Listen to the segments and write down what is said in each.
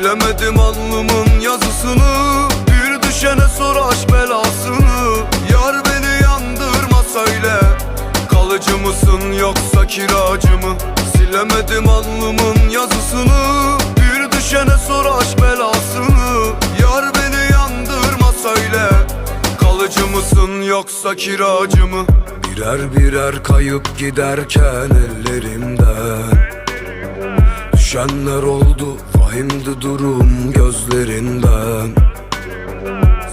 Bilemedim alnımın yazısını. Bir düşene sor aşk belasını. Yar beni yandırma söyle. Kalıcı mısın yoksa kiracı mı? Silemedim alnımın yazısını. Bir düşene sor aşk belasını. Yar beni yandırma söyle. Kalıcı mısın yoksa kiracı mı? Birer birer kayıp giderken ellerimden. Düşenler oldu vahimdi durum gözlerinden.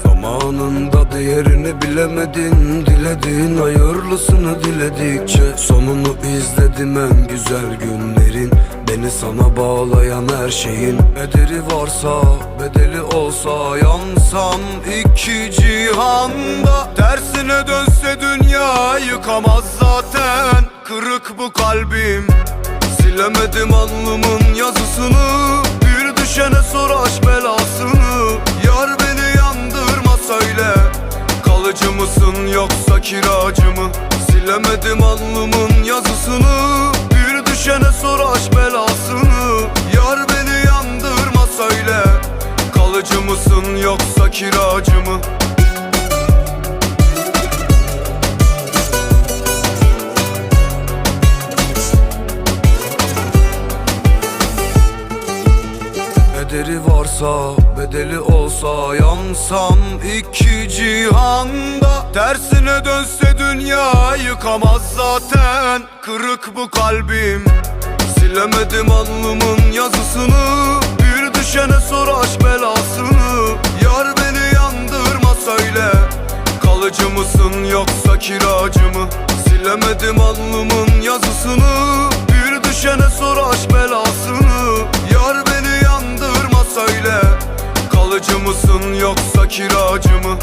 Zamanında değerini bilemedin Diledin. Hayırlısını diledikçe Sonunu izledim en güzel günlerin. Beni sana bağlayan her şeyin Bedeli varsa bedeli olsa. Yansam iki cihanda Tersine dönse dünya yıkamaz zaten. Kırık bu kalbim Silemedim alnımın yazısını mısın yoksa kiracı mı? Silemedim alnımın yazısını Bir düşene sor aşk belasını Yar beni yandırma söyle Kalıcı mısın yoksa kiracı mı? Bedeli varsa, bedeli olsa Yansam iki cihanda. Tersine dönse dünya yıkamaz zaten. Kırık bu kalbim Silemedim alnımın yazısını. Bir düşene sor aşk belasını. Yar beni yandırma söyle. Kalıcı mısın yoksa kiracı mı? Silemedim alnımın yazısını. Bir düşene Kalıcı mısın yoksa kiracı mı?